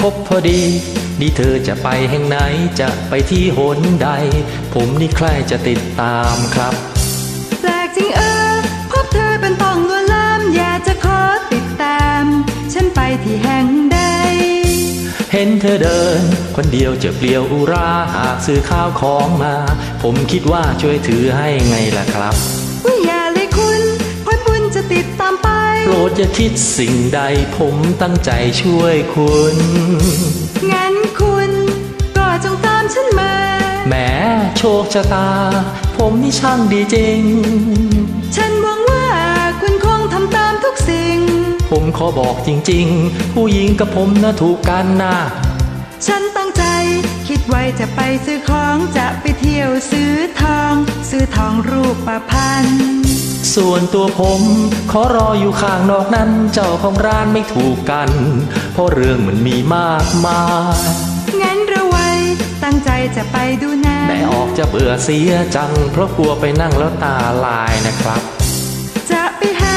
พบพอดี นี่เธอจะไปแห่งไหนจะไปที่หนใด ผมนี่ใครจะติดตามครับ แปลกจริงเออ พบเธอเป็นต้องลวนลามอยากจะขอติดตาม ฉันไปที่แห่งใด เห็นเธอเดิน คนเดียวจะเปลี่ยวอุราหากซื้อข้าวของมา ผมคิดว่าช่วยถือให้ไงล่ะครับ วิอย่าเลยคุณผลบุญจะติดตามไป โปร ดอย่าคิดสิ่งใดผมตั้งใจช่วยคุณ งั้นคุณก็จงตามฉันมาแหมโชคชะตา ผมนี่ช่างดีจริง ฉันหวังว่าคุณคงทำตามทุกสิ่ง ผมขอบอกจริง ๆ ผู้หญิงกับผมนะถูกกันนะฉันตั้งใจคิดไว้จะไปซื้อของจะไปเที่ยวซื้อทอง ซื้อทองรูปประพันธ์ ส่วนตัวผม ขอรออยู่ข้างนอกนั้น เจ้าของร้านไม่ถูกกัน เพราะเรื่องมันมีมากมายงั้นระไว้ตั้งใจจะไปดูหน้าแม่ออกจะเบื่อเสียจัง เพราะกลัวไปนั่งแล้วตาลายนะครับ จะไปหา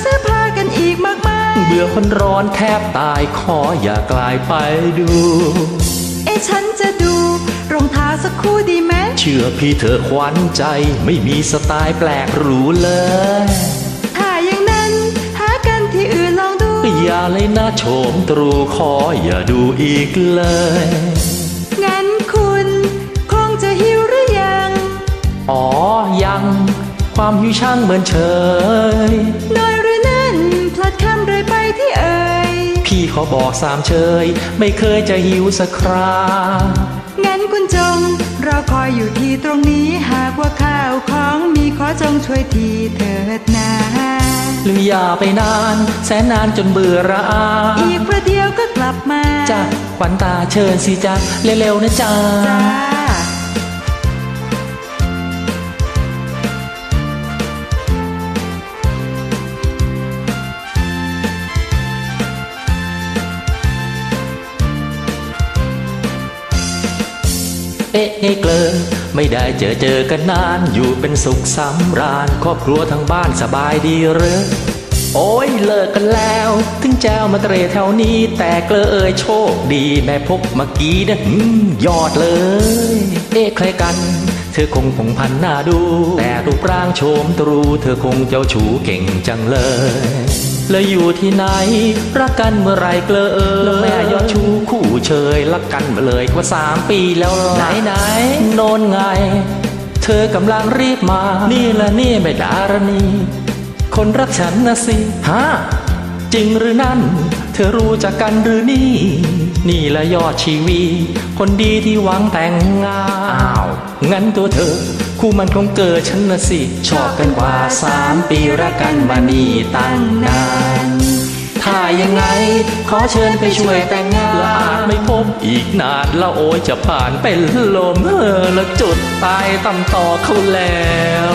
เสื้อผ้ากันอีกมากมายเบื่อคนร้อนแทบตายขออย่ากลายไปดู เอะฉันจะดูรองเท้าสักคู่ดีไหม เชื่อพี่เธอะขวัญใจ ไม่มีสไตล์แปลกหรูเลย ถ้าอย่างนั้นหากันที่อื่นลองดู อย่าเลยนะโฉมตรูขออย่าดูอีกเลย งั้นคุณคงจะหิวหรือยัง อ๋อยัง ความหิวช่างเหมือนเฉยน้อยหรือนั่นพลัดคำเลยไปที่เอ่ยพี่ขอบอกสามเชย ไม่เคยจะหิวสักครางั้นคุณ จงรอคอยอยู่ที่ตรงนี้หากว่าข้าวของมีขอจงช่วยทีเถิดนาหรืออย่าไปนาน แสนนานจนเบื่อระอาอีกประเดี๋ยวก็กลับมาจ้ะขวัญตาเชิญสิจ้ะเร็วๆนะจ๊ะจ้า เอ๊ะเอ๊ะเกลอไม่ได้เจอเจอกันนาน อยู่เป็นสุขสำราญ ครอบครัวทั้งบ้านสบายดีเหรือ โอ้ยเลิกกันแล้ว ถึงแจวมาเตรแถวนี้ แต่เกลอเอ่ยโชคดีแม่พบเมื่อกี้นะหืมยอดเลย เอ๊ะใครกัน เธอคงผงพันหน้าดู แต่รูปร่างโฉมตรู เธอคงเจ้าชู้เก่งจังเลยแล้วอยู่ที่ไหน รักกันเมื่อไหรเกลอเอ่ยแล้วแม่ยอดชูคู่เชยรักกันมาเลยกว่าสามปีแล้วไหนไหนโนนไง เธอกำลังรีบมา นี่ละนี่ไม่ดารณี คนรักฉันนะสิฮะจริงหรือนั่น เธอรู้จักกันหรือนี่ นี่ละยอดชีวีคนดีที่หวังแต่งงานอ้าวงั้นตัวเธอ คู่มันคงเกิดฉันนะสิ ชอบกันกว่าสามปีรักกันมานี่ตั้งนาน ถ้ายังไง ขอเชิญไปช่วยแต่งงานและอาจไม่พบอีกนานแล้วโอยจะผ่านเป็นลมเออแล้วจุดตายตำต่อเขาแล้ว